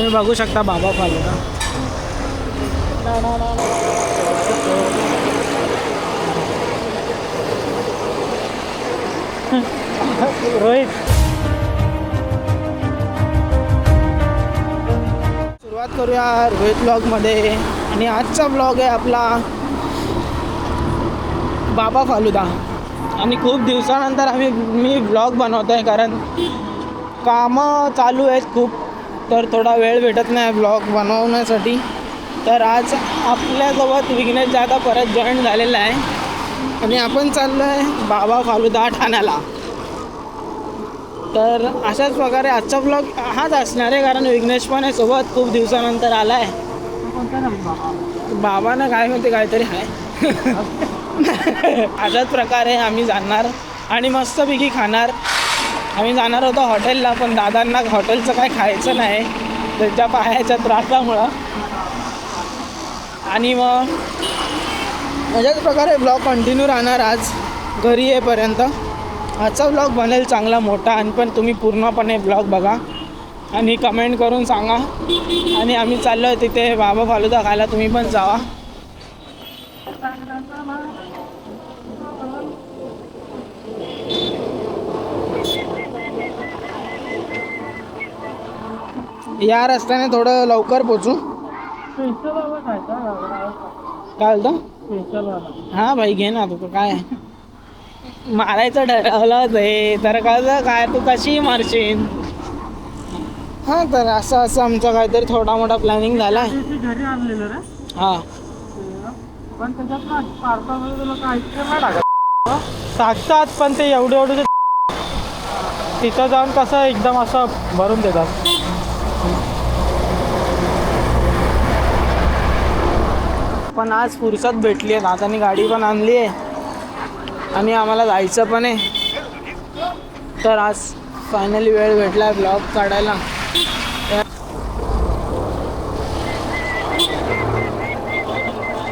तुम्ही बघू शकता बाबा फालुदा रोहित. सुरुवात करूया रोहित ब्लॉगमध्ये आणि आजचा ब्लॉग आहे आपला बाबा फालुदा. आणि खूप दिवसानंतर आम्ही मी ब्लॉग बनवतो आहे कारण कामं चालू आहेत खूप. तर थोडा वेळ भेटत नाही ब्लॉग बनवण्यासाठी. तर आज आपल्यासोबत विघ्नेश जागा परत जॉईन झालेला आहे. आणि आपण चाललो आहे बाबा फालुदा ठाण्याला. तर अशाच प्रकारे आजचा ब्लॉग हाच असणार आहे कारण विघ्नेश पण आहे सोबत. खूप दिवसानंतर आला आहे बाबानं काय म्हणते काहीतरी आहे. अशाच प्रकारे आम्ही जाणार आणि मस्तपैकी खाणार. आम्ही जाणार होतो हॉटेलला पण दादांना हॉटेलचं काय खायचं नाही. त्यांच्या पायाच्या त्रासामुळं. आणि मग अशाच प्रकारे ब्लॉग कंटिन्यू राहणार आज. घरी येईपर्यंत. आजचा ब्लॉग बनेल चांगला मोठा आणि पण तुम्ही पूर्णपणे ब्लॉग बघा. आणि कमेंट करून सांगा. आणि आम्ही चाललो आहे तिथे बाबा फालुदा खायला तुम्ही पण जावा. या रस्त्याने थोडं लवकर पोचू. काय बोलतो हां भाई घे ना तू काय? मारायचं ठरवलंच आहे. तर कसं काय तू कशी मारशील? हां तर असं असं आमचा काहीतरी थोडा मोठा प्लॅनिंग झाला आहे घरी आणलेलं रे हां पण त्याच्यात ना टाकतात पण ते एवढे एवढे तिथं जाऊन कसं एकदम असं भरून देतात. पण आज फुरसत भेटली आहे दादानी गाडी पण आणली आहे. आणि आम्हाला जायचं पण आहे. तर आज फायनली वेळ भेटला आहे ब्लॉग काढायला.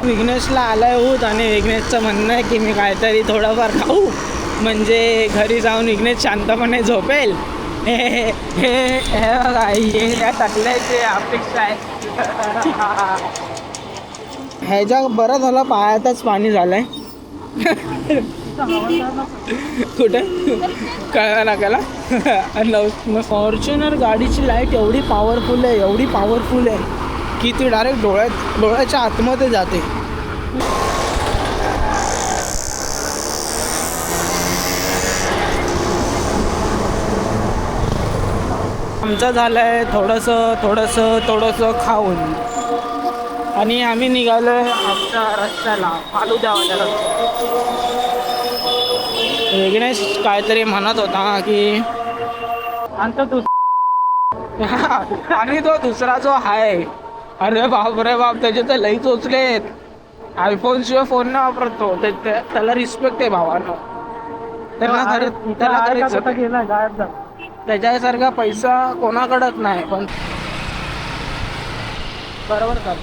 विघ्नेशला आलाय होत आणि विघ्नेशचं म्हणणं आहे की मी काहीतरी थोडंफार खाऊ. म्हणजे घरी जाऊन विघ्नेश शांतपणे झोपेल? हे हे हे बघा हे टाकल्याची अपेक्षा आहे. ह्याच्या बरं झालं पायातच पाणी झालंय. कुठं? कळलं ना त्याला? फॉर्च्युनर गाडीची लाइट एवढी पॉवरफुल आहे एवढी पॉवरफुल आहे की ती डायरेक्ट डोळ्यात डोळ्याच्या आतमध्ये जाते. आमचं झालं आहे थोडंसं थोडंसं थोडंसं खाऊन. आणि आम्ही निघालो आहे आमच्या रस्त्याला फालुद्यावाल्या विघ्नेश काहीतरी म्हणत होता की आणि तू आणि तो दुसरा जो आहे अरे बाप रे बाप त्याचे तर लई चोचलेत आयफोन शिवाय फोन नाही वापरतो त्याला रिस्पेक्ट आहे भावानं. त्याला कुठं गेलाय? गायब झाला. त्याच्यासारखा पैसा कोणाकडंच नाही पण बरोबर का?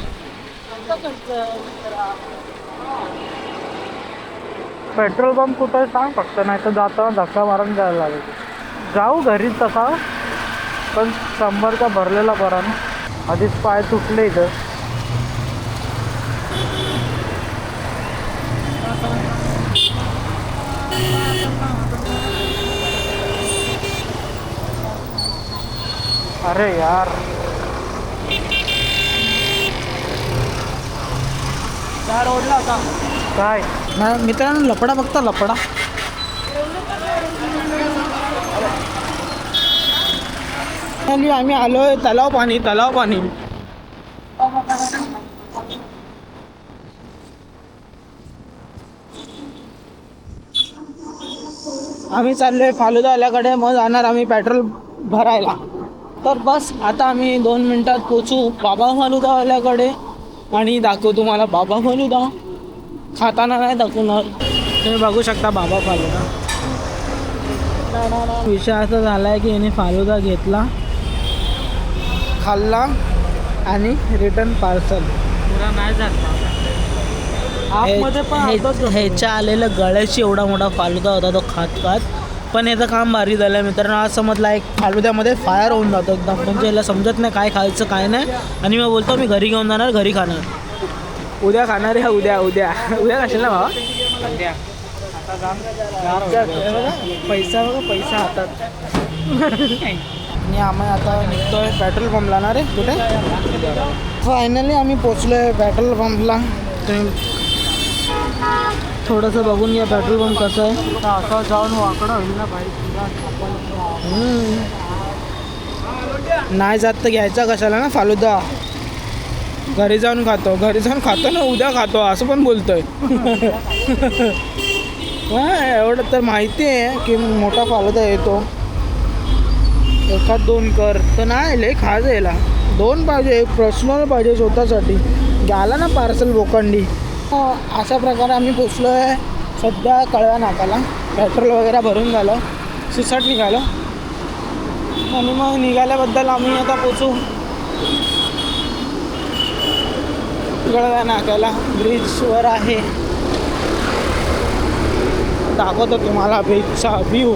पेट्रोल पंप कुठं आहे सांग फक्त नाही तर जाता धक्का मारून जायला लागेल. जाऊ घरीच तसा पण शंभरचा भरलेला बरा ना. आधीच पाय तुटले इथं. अरे यार। त्या रोडला होता? काय? ना- मित्रांनो लपडा बघता लपडा. आणि आम्ही आलोय तलाव पाणी तलाव पाणी. आम्ही चाललोय फालुदा आल्याकडे मग जाणार आम्ही पेट्रोल भरायला. तर बस आता आम्ही दोन मिनिटात पोचू बाबा फालुदा आल्याकडे. आणि दाखवू तुम्हाला बाबा फालुदा. खाताना नाही दाखवणार. तुम्ही बघू शकता बाबा फालुदा. विषय असा झाला आहे की याने फालुदा घेतला खाल्ला आणि रिटर्न पार्सल. पुरा नाही झाला. ह्याच्या आलेल्या गळ्याशी एवढा मोठा फालुदा होता तो खात खात पण याचं काम भारी झालं आहे मित्रांनो. आज समजला एक फालुद्यामध्ये फायर होऊन जातो एकदम. म्हणजे याला समजत नाही काय खायचं काय नाही. आणि मी बोलतो मी घरी घेऊन जाणार घरी खाणार. उद्या खाणार आहे उद्या उद्या. उद्या खाशील ना भावा पैसा बघा पैसा हातात. आणि आम्ही आता निघतोय पेट्रोल पंपला ना रे कुठे? फायनली आम्ही पोचलो आहे पेट्रोल पंपला तुम्ही थोडंसं बघून घ्या पेट्रोल पंप कसं आहे. असं जाऊन वाकडं होईल ना बाईक हम्म. नाही जात तर घ्यायचा कशाला ना फालुदा. घरी जाऊन खातो. घरी जाऊन खातो ना उद्या खातो असं पण बोलतोय. हा, एवढं तर माहिती आहे की मोठा फालुदा येतो एखाद दोन कर. तर नाही लय खा जायला दोन पाहिजे एक पर्सनल पाहिजे स्वतःसाठी. गेला ना पार्सल बोकंडी हो, अशा प्रकारे आम्ही पोचलो आहे सध्या कळव्या नाकाला. पेट्रोल वगैरे भरून झालं. सुसाट निघालो. आणि मग निघाल्याबद्दल आम्ही आता पोचू. कळव्या नाक्याला. ब्रिजवर आहे. दाखवतो तुम्हाला ब्रिजचा व्ह्यू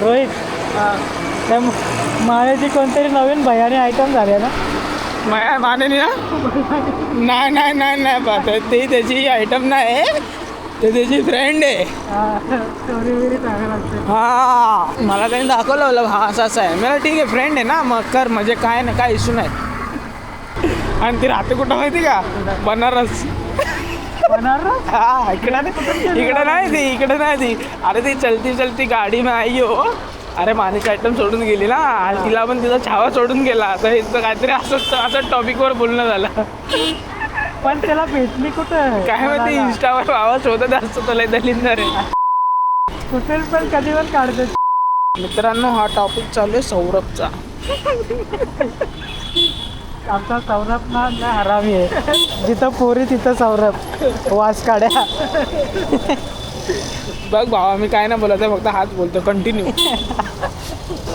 रोहित. त्या मायाची कोणतरी नवीन भयाने आयटम झाले ना? मा- माने ना? नाही नाही नाही नाही पाहत ते त्याची आयटम नाही. ते त्याची फ्रेंड आहे. हा. मला त्यांनी दाखवलं हा असं असं आहे. मला ठीक आहे फ्रेंड आहे ना. मग कर म्हणजे काय नाही काय इश्यू नाही. आणि ती राहते कुठं माहिती का? बनारस. हा इकडं नाही. इकडं नाही ती इकडं नाही ती. अरे ती चलती चलती गाडी में आई हो. अरे मानेची आयटम सोडून गेली ना. आणि तिला पण तिचा छावा सोडून गेला. तर इथं काहीतरी असंच असं टॉपिकवर बोलणं झालं. पण त्याला भेटली कुठं? काय माहिती इंस्टावर आवाज शोधत असतो तुला दलिंदर कुठे पण कधी पण काढते मित्रांनो हा टॉपिक चालू आहे सौरभचा. आमचा सौरभ ना हरामी आहे. जिथं पोरी तिथं सौरभ. वास काड्या बघ भावा मी काय नाही बोलत आहे फक्त हाच बोलतो. कंटिन्यू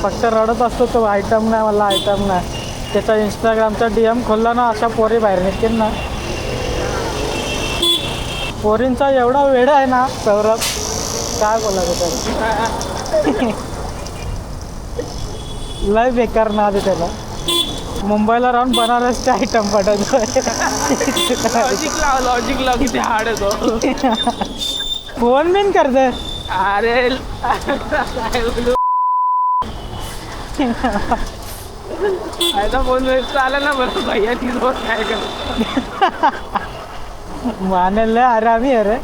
फक्त रडत असतो तो आयटम नाही मला आयटम नाही. त्याचा इंस्टाग्रामचा डी एम खोलला ना अशा पोरी बाहेर निघतील ना. पोरींचा एवढा वेळ आहे ना सौरभ. काय बोलायचं त्याला? लय बेकार ना त्याला. मुंबईला राहून बनारसचे आयटम पडत लॉजिक लाव लॉजिक लाव किती हार्ड येतो फोन बिन करते अरे आता फोन आला ना बरं भैया ती रोज काय कर मानेल लय आरामी अरे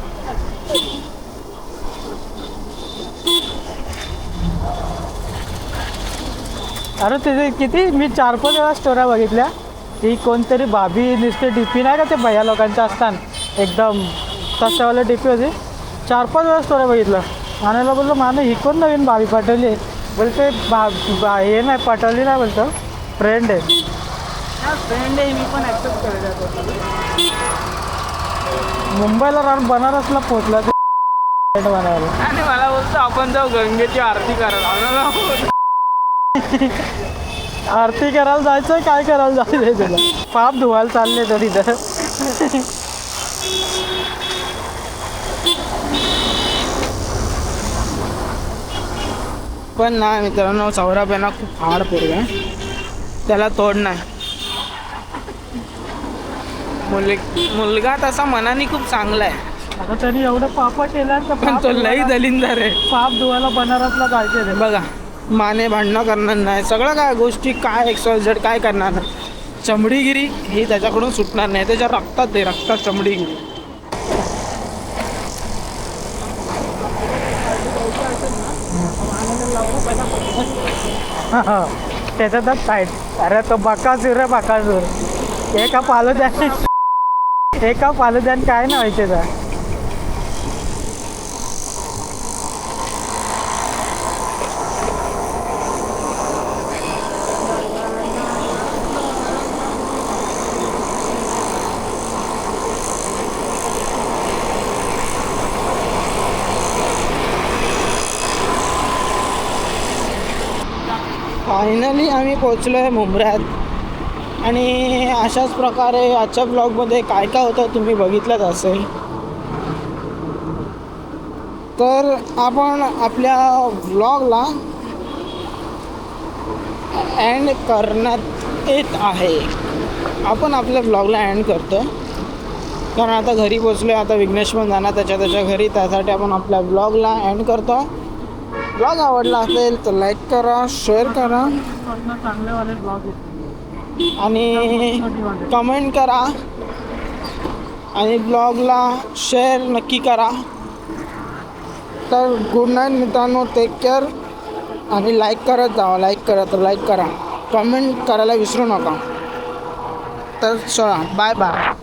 अरे त्याचे किती? मी चार पाच वेळा स्टोऱ्या बघितल्या. ती कोणतरी भाभी नुसते डीपी नाही का ते भैया लोकांच्या असतात एकदम तशावाले डीपी होती. चार पाच वेळा स्टोऱ्या बघितलं. मानायला बोललो माने ही कोण नवीन भाभी पाठवली बोलते बा बा- हे नाही पाठवली नाही बोलतो. फ्रेंड आहे. फ्रेंड आहे मी पण ऍक्सेप्ट करेल मुंबईला राहून बनारसला पोहोचला. ते बनायला आणि मला बोलतो आपण जाऊ गंगेची आरती करायला. आरती करायला जायचं काय करायला जायचं तुला? पाप धुवायला चालले तर तिथं. पण नाही मित्रांनो सौरभ आहे ना खूप हार्ड पोरगा आहे. त्याला तोड नाही. मुल मुलगा तसा मनाने खूप चांगला आहे. आता त्यांनी एवढं पाप केलं तर पण तो लई दलिंदर आहे. पाप धुवायला बनारसला जायचं बघा. माने भांडणं करणार नाही. सगळं काय गोष्टी काय एक्सवायझेड काय करणार नाही. चमडीगिरी ही त्याच्याकडून सुटणार नाही. त्याच्या रक्तात ते रक्तात चमडीगिरी. त्याच्यातच साईड. अरे तो बकासूर रे बकासूर एका पालुद्याने एका पालुद्यान काय ना व्हायचे फायनली आम्ही पोचलो आहे मुंब्र्यात. आणि अशाच प्रकारे आजच्या ब्लॉगमध्ये काय काय होतं तुम्ही बघितलंच असेल. तर आपण आपल्या ब्लॉगला एंड करण्यात येत आहे. आपण आपल्या ब्लॉगला एंड करतो कारण आता घरी पोचलो आहे आता विघ्नेश पण जाणार त्याच्या त्याच्या घरी त्यासाठी आपण आपल्या ब्लॉगला एंड करतो ब्लॉग आवडला असेल तर लाईक करा शेअर करा. चांगलेवाले ब्लॉग आणि कमेंट करा. आणि ब्लॉगला शेअर नक्की करा. तर गुड नाईट मित्रांनो टेक केअर आणि लाईक करत जावा लाईक करा तर लाईक करा. कमेंट करायला विसरू नका. तर चला बाय बाय